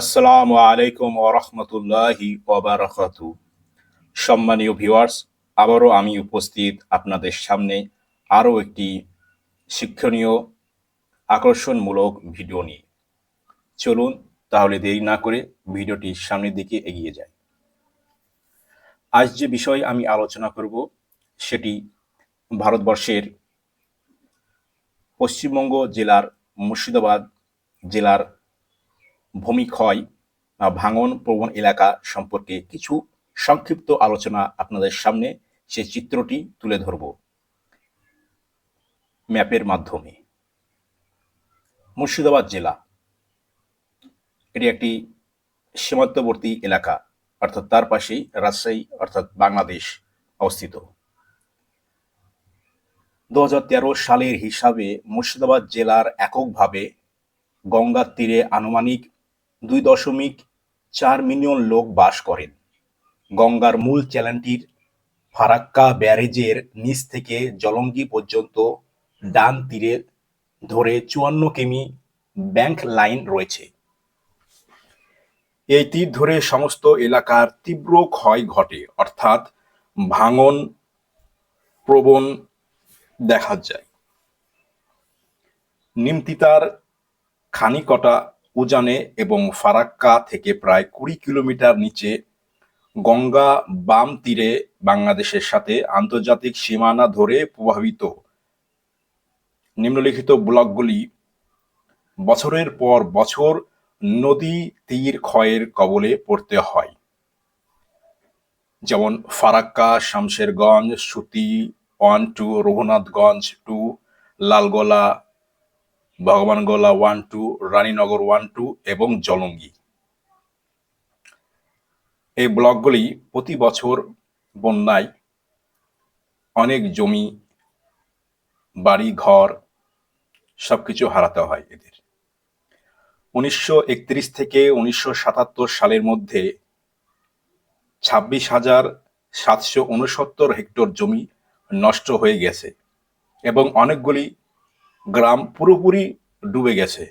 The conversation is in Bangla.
আসসালামু আলাইকুম ওরহমতুল্লাহি ওবারাকাতু সম্মানীয় ভিউয়ার্স, আবারও আমি উপস্থিত আপনাদের সামনে আরও একটি শিক্ষণীয়, আকর্ষণমূলক ভিডিও নিয়ে। চলুন তাহলে দেরি না করে ভিডিওটি সামনের দিকে এগিয়ে যায় আজ যে বিষয় আমি আলোচনা করব, সেটি ভারতবর্ষের পশ্চিমবঙ্গ জেলার মুর্শিদাবাদ জেলার ভূমিক্ষয় ভাঙন প্রবণ এলাকা সম্পর্কে কিছু সংক্ষিপ্ত আলোচনা আপনাদের সামনে সে চিত্রটি তুলে ধরব। ম্যাপের মাধ্যমে। মুর্শিদাবাদ জেলা। এটি একটি সীমান্তবর্তী এলাকা, অর্থাৎ তার পাশেই রাজশাহী, অর্থাৎ বাংলাদেশ অবস্থিত। দুহাজার তেরো সালের হিসাবে মুর্শিদাবাদ জেলার এককভাবে গঙ্গার তীরে আনুমানিক দুই দশমিক চার মিলিয়ন লোক বাস করেন। গঙ্গার মূল চ্যানেলটির ফারাক্কা ব্যারেজের নিচ থেকে জলঙ্গি পর্যন্ত ডান তীরে ধরে চুয়ান্ন কিমি ব্যাংক লাইন রয়েছে। এই তীর ধরে সমস্ত এলাকার তীব্র ক্ষয় ঘটে, অর্থাৎ ভাঙন প্রবণ দেখা যায়। নিমতিতার খানিকটা উজানে এবং ফারাক্কা থেকে প্রায় কুড়ি কিলোমিটার নিচে গঙ্গা বাম তীরে বাংলাদেশের সাথে আন্তর্জাতিক সীমানা ধরে প্রভাবিত। নিম্নলিখিত ব্লকগুলি বছরের পর বছর নদী তীর ক্ষয়ের কবলে পড়তে হয়। যেমন Farakka, Shamsherganj, Suti, one two, Raghunathganj two, Lalgola Bhagabangola one two, Raninagar one two এবং জলঙ্গি। এই ব্লকগুলি প্রতি বছর বন্যায় অনেক জমি, বাড়ি, ঘর সবকিছু হারাতে হয় এদের। উনিশশো একত্রিশ থেকে উনিশশো সাতাত্তর সালের মধ্যে ছাব্বিশ হাজার সাতশো উনসত্তর হেক্টর জমি নষ্ট হয়ে গেছে এবং অনেকগুলি গ্রাম পুরোপুরি ডুবে গেছে।